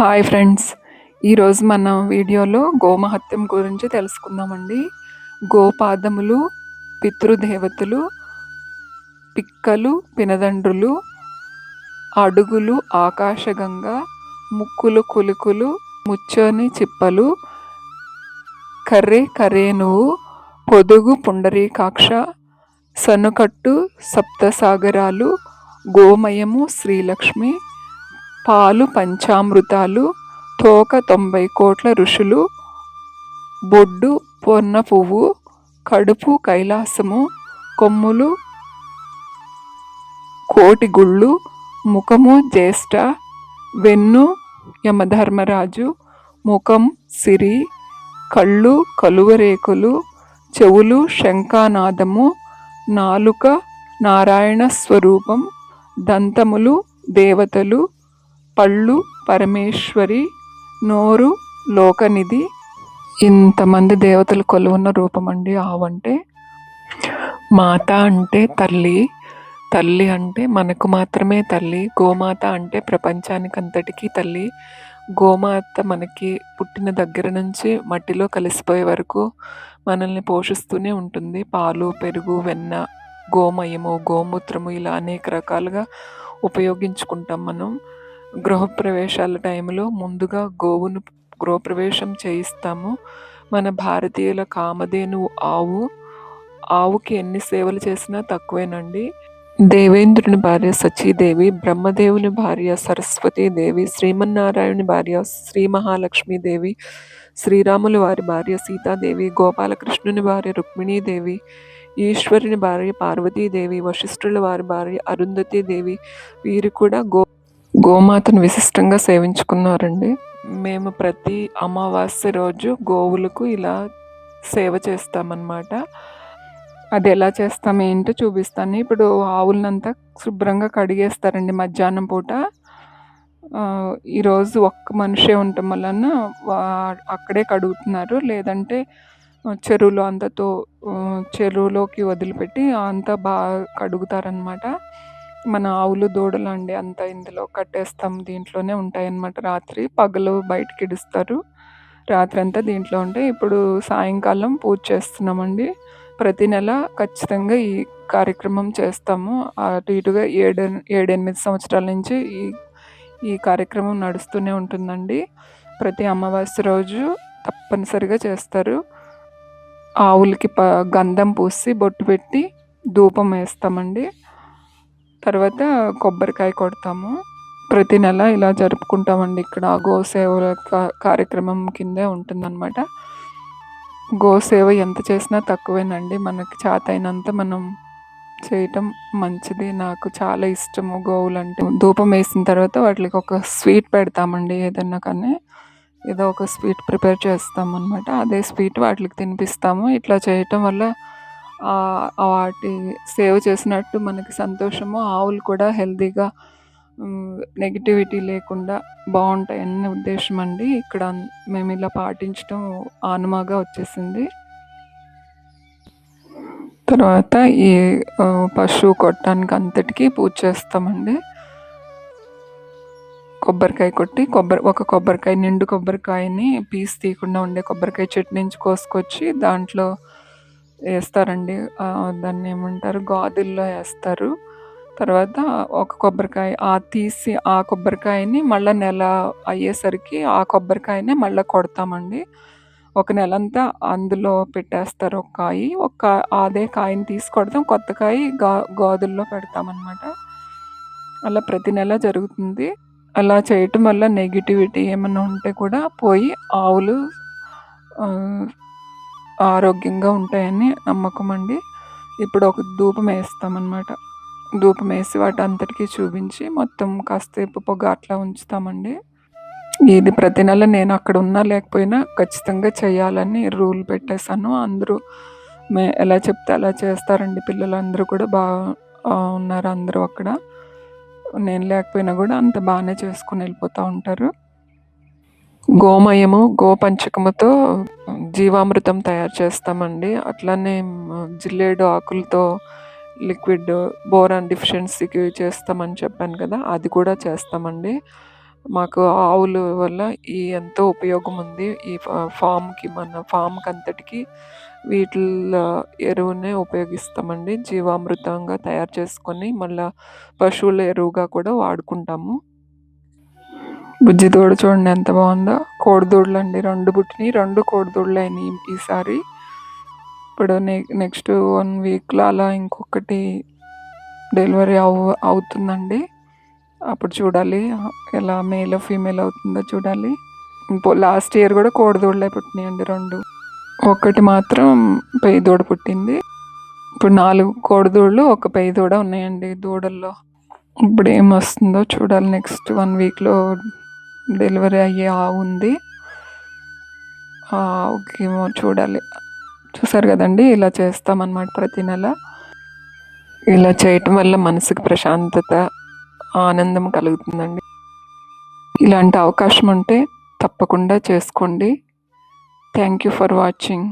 Hi friends. ఈరోజు మన వీడియోలో గోమహత్యం గురించి తెలుసుకుందామండి. గోపాదములు పితృదేవతలు పిక్కలు పినదండ్రులు అడుగులు ఆకాశగంగా ముక్కులు కులుకులు ముచ్చని చిప్పలు కర్రే కరేనువు పొదుగు పుండరీకాక్ష సనుకట్టు సప్తసాగరాలు గోమయము శ్రీలక్ష్మి పాలు పంచామృతాలు తోక తొంభై కోట్ల ఋషులు బొడ్డు పొన్న పువ్వు కడుపు కైలాసము కొమ్ములు కోటి గుళ్ళు ముఖము జ్యేష్ఠ వెన్ను యమధర్మరాజు ముఖం సిరి కళ్ళు కలువరేకులు చెవులు శంఖానాదము నాలుక నారాయణ స్వరూపం దంతములు దేవతలు పళ్ళు పరమేశ్వరి నోరు లోకనిధి. ఇంతమంది దేవతలు కొలువున్న రూపం అండి ఆవంటే మాత అంటే తల్లి తల్లి అంటే మనకు మాత్రమే తల్లి గోమాత అంటే ప్రపంచానికి అంతటికీ తల్లి. గోమాత మనకి పుట్టిన దగ్గర నుంచి మట్టిలో కలిసిపోయే వరకు మనల్ని పోషిస్తూనే ఉంటుంది. పాలు పెరుగు వెన్న గోమయము గోమూత్రము ఇలా అనేక రకాలుగా ఉపయోగించుకుంటాం మనం. గృహప్రవేశాల టైంలో ముందుగా గోవును గృహప్రవేశం చేయిస్తాము. మన భారతీయుల కామధేను ఆవు ఆవుకి ఎన్ని సేవలు చేసినా తక్కువేనండి. దేవేంద్రుని భార్య సచీదేవి బ్రహ్మదేవుని భార్య సరస్వతీదేవి శ్రీమన్నారాయణుని భార్య శ్రీ మహాలక్ష్మీదేవి శ్రీరాములు వారి భార్య సీతాదేవి గోపాలకృష్ణుని భార్య రుక్మిణీదేవి ఈశ్వరుని భార్య పార్వతీదేవి వశిష్ఠుల వారి భార్య అరుంధతీదేవి వీరు కూడా గో గోమాతను విశిష్టంగా సేవించుకున్నారండి. మేము ప్రతి అమావాస్య రోజు గోవులకు ఇలా సేవ చేస్తామన్నమాట. అది ఎలా చేస్తాం ఏంటో చూపిస్తాను. ఇప్పుడు ఆవులనంతా శుభ్రంగా కడిగేస్తారండి మధ్యాహ్నం పూట. ఈరోజు ఒక్క మనిషే ఉండటం వలన అక్కడే కడుగుతున్నారు. లేదంటే చెరువులో అంతతో చెరువులోకి వదిలిపెట్టి అంతా బాగా కడుగుతారనమాట మన ఆవులు దూడలు అండి అంతా ఇందులో కట్టేస్తాం. దీంట్లోనే ఉంటాయన్నమాట రాత్రి. పగలు బయటకి ఇడుస్తారు. రాత్రి అంతా దీంట్లో ఉంటే ఇప్పుడు సాయంకాలం పూజ చేస్తున్నామండి. ప్రతి నెల ఖచ్చితంగా ఈ కార్యక్రమం చేస్తాము. అటు ఇటుగా ఏడు ఏడెనిమిది సంవత్సరాల నుంచి ఈ ఈ కార్యక్రమం నడుస్తూనే ఉంటుందండి. ప్రతి అమావాస్య రోజు తప్పనిసరిగా చేస్తారు. ఆవులకి ప గంధం పూసి బొట్టు పెట్టి ధూపం వేస్తామండి. తర్వాత కొబ్బరికాయ కొడతాము. ప్రతి నెల ఇలా జరుపుకుంటామండి ఇక్కడ. గోసేవల కార్యక్రమం కిందే ఉంటుందన్నమాట. గోసేవ ఎంత చేసినా తక్కువేనండి. మనకి చేతైనంత మనం చేయటం మంచిది. నాకు చాలా ఇష్టము గోవులు అంటే ధూపం వేసిన తర్వాత వాటికి ఒక స్వీట్ పెడతామండి ఏదన్నా కానీ. ఏదో ఒక స్వీట్ ప్రిపేర్ చేస్తాం అనమాట అదే స్వీట్ వాటికి తినిపిస్తాము. ఇట్లా చేయటం వల్ల వాటి సేవ్ చేసినట్టు మనకి సంతోషము ఆవులు కూడా హెల్తీగా నెగిటివిటీ లేకుండా బాగుంటాయని ఉద్దేశం అండి. ఇక్కడ మేము ఇలా పాటించడం ఆనుమాగా వచ్చేసింది. తర్వాత ఈ పశువు కొట్టడానికి అంతటికీ పూజ చేస్తామండి. కొబ్బరికాయ కొట్టి కొబ్బరి ఒక కొబ్బరికాయ నిండు కొబ్బరికాయని పీస్ తీయకుండా ఉండే కొబ్బరికాయ చెట్టు నుంచి కోసుకొచ్చి దాంట్లో వేస్తారండి. దాన్ని ఏమంటారు? గాదుల్లో వేస్తారు. తర్వాత ఒక కొబ్బరికాయ ఆ తీసి ఆ కొబ్బరికాయని మళ్ళీ నెల అయ్యేసరికి ఆ కొబ్బరికాయనే మళ్ళీ కొడతామండి. ఒక నెల అంతా అందులో పెట్టేస్తారు ఒక కాయ. ఒక అదే కాయని తీసి కొడతాం. కొత్త కాయ గా గాదుల్లో పెడతామన్నమాట. అలా ప్రతి నెల జరుగుతుంది. అలా చేయటం వల్ల నెగిటివిటీ ఏమైనా ఉంటే కూడా పోయి ఆవులు ఆరోగ్యంగా ఉంటాయని నమ్మకం అండి. ఇప్పుడు ఒక ధూపం వేస్తామన్నమాట. ధూపం వేసి వాటి అంతటికీ చూపించి మొత్తం కాసేపు పొగ అట్లా ఉంచుతామండి. ఇది ప్రతి నెల నేను అక్కడ ఉన్నా లేకపోయినా ఖచ్చితంగా చేయాలని రూల్ పెట్టేశాను. అందరూ మే ఎలా చెప్తే అలా చేస్తారండి పిల్లలు అందరూ కూడా బాగా ఉన్నారు అందరూ అక్కడ. నేను లేకపోయినా కూడా అంత బాగానే చేసుకుని వెళ్ళిపోతూ ఉంటారు. గోమయము గోపంచకముతో జీవామృతం తయారు చేస్తామండి అట్లానే జిల్లేడు ఆకులతో లిక్విడ్ బోరాన్ డిఫిషియన్సీకి చేస్తామని చెప్పాను కదా అది కూడా చేస్తామండి మాకు ఆవుల వల్ల ఈ ఎంతో ఉపయోగం ఉంది. ఈ ఫా మన ఫామ్కి అంతటికి వీటిల్ల ఎరువునే ఉపయోగిస్తామండి. జీవామృతంగా తయారు చేసుకొని మళ్ళీ పశువుల ఎరువుగా కూడా వాడుకుంటాము. బుజ్జి దూడ చూడండి ఎంత బాగుందో. కోడిదూడలు అండి రెండు పుట్టినాయి. 2 కోడిదూడలయినాయి ఈసారి. ఇప్పుడు నె నెక్స్ట్ వన్ వీక్‌లో అలా ఇంకొకటి డెలివరీ అవ్ అవుతుందండి. అప్పుడు చూడాలి. ఎలా మేల్ ఫీమేల్ అవుతుందో చూడాలి. ఇంకో లాస్ట్ ఇయర్ కూడా కోడిదూడలే పుట్టినాయండి రెండు ఒకటి మాత్రం పెయి దూడ పుట్టింది. ఇప్పుడు నాలుగు కోడిదూడలు, ఒక పెయ్య దూడ ఉన్నాయండి దూడల్లో. ఇప్పుడు ఏం వస్తుందో చూడాలి. నెక్స్ట్ వన్ వీక్‌లో డెలివరీ అయ్యే ఆవు ఉంది. ఆ ఆవుకేమో చూడాలి. చూసారు కదండీ! ఇలా చేస్తామన్నమాట ప్రతి నెల. ఇలా చేయటం వల్ల మనసుకు ప్రశాంతత, ఆనందం కలుగుతుందండి. ఇలాంటి అవకాశం ఉంటే తప్పకుండా చేసుకోండి. Thank you for watching.